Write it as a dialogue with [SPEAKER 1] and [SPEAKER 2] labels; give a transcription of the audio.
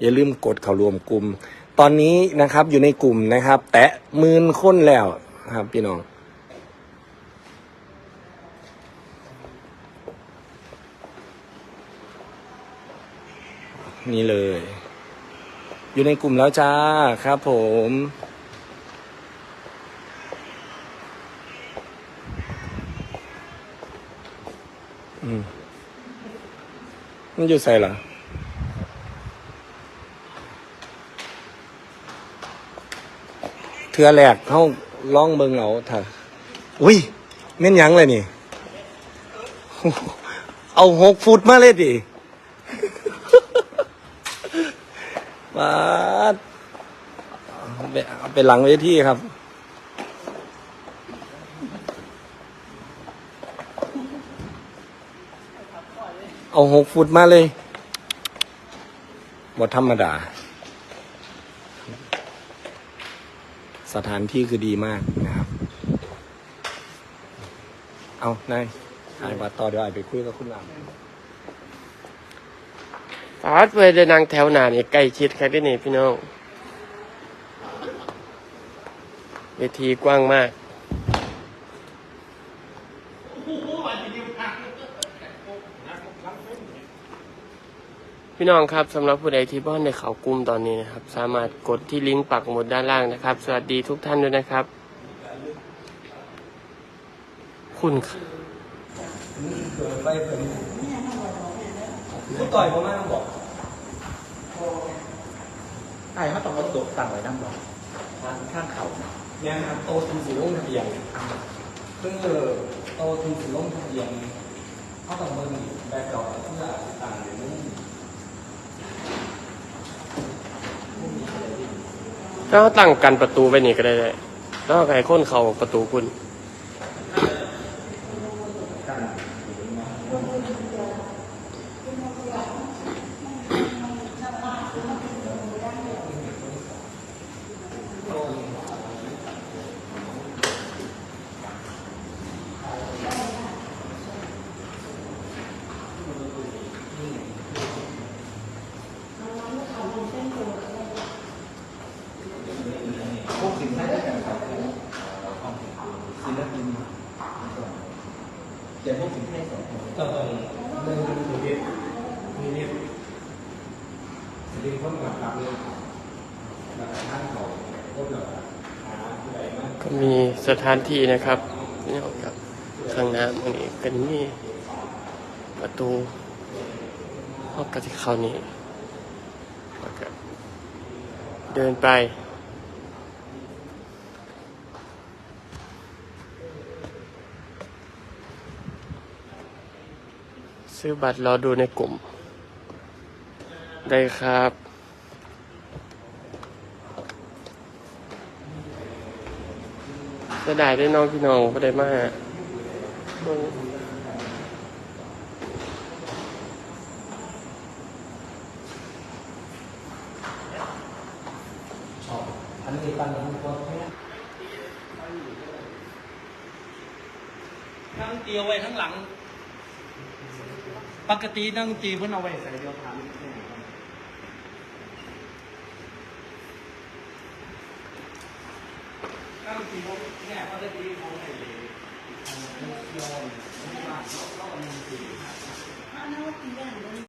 [SPEAKER 1] อย่าลืมกดเข้ารวมกลุ่ม ตอนนี้นะครับอยู่ในกลุ่มนะครับ แตะหมื่นคนแล้วครับ พี่น้องนี่เลย อยู่ในกลุ่มแล้วจ้าครับผมอืมมันอยู่ใส่เหรอ เทือแรกเขาล่องเบิงเอาเถอะอุ้ยเม่นยังเลยนี่ เอาหกฟุตมาเลยดิมาเปเอาไปหลังเวทีครับ เอาหกฟุตมาเลยบทธรรมดา สถานที่คือดีมากนะครับ เอานายอายวัดต่อเดี๋ยวอายไปคุยกับคุณลำ
[SPEAKER 2] ฟาดเวลนางแถวหนานี่ใกล้ชิดครับที่นี่พี่น้อง เวทีกว้างมาก พี่น้องครับสำหรับผู้ใดที่บ้านในเขากลุ่มตอนนี้นะครับ สามารถกดที่ลิงก์ปักหมุดด้านล่างนะครับ สวัสดีทุกท่านด้วยนะครับ คุณค่ะ
[SPEAKER 1] ผู้ต่อยผมไม่ต้องบอก
[SPEAKER 3] ไอ้เขาต้องเอาตัวตั้งไว้นั่งรอข้างข้างเขา
[SPEAKER 1] เนี่ยนะครับโตทุนสีลงทะเบียนซึ่งโตทุนสีลงทะเบียนเขาต้องเบิ่งแบกเก่าเพื่อต่างเดี๋ยวนี้
[SPEAKER 2] ถ้าเขาตั้งกันประตูไว้นี่ก็ได้เลยแล้วใครค้นเขาประตูคุณ
[SPEAKER 3] พวกสินค้าที่เป็นของศิลปิน เดี๋ยวพวกสินค้าสองคน
[SPEAKER 1] ก็ต้องเรื่องดูดิมีนิดสติคนกับกับเลยแบบท่านเขาคนแบบหาผู้ใดมา
[SPEAKER 2] ก็มีสถานที่นะครับนี่ครับข้างหน้าตรงนี้เป็นมีประตูห้องกติเขานี้แล้วก็เดินไป ซื้อบัตรรอดูในกลุ่ม ได้ครับ จะได้ได้น้องพี่น้องก็ได้มาเบิ่ง
[SPEAKER 1] อันนี้ปันของคนแค่
[SPEAKER 3] นั่งเตียวไว้ทั้งหลัง ปกตินั่งจีเพื่อนเอาไว้ใส่เดียวถามนั่งตีผมเนี่ยปกติผมใส่
[SPEAKER 1] เลยยอมไม่มาชอบชอบมันตี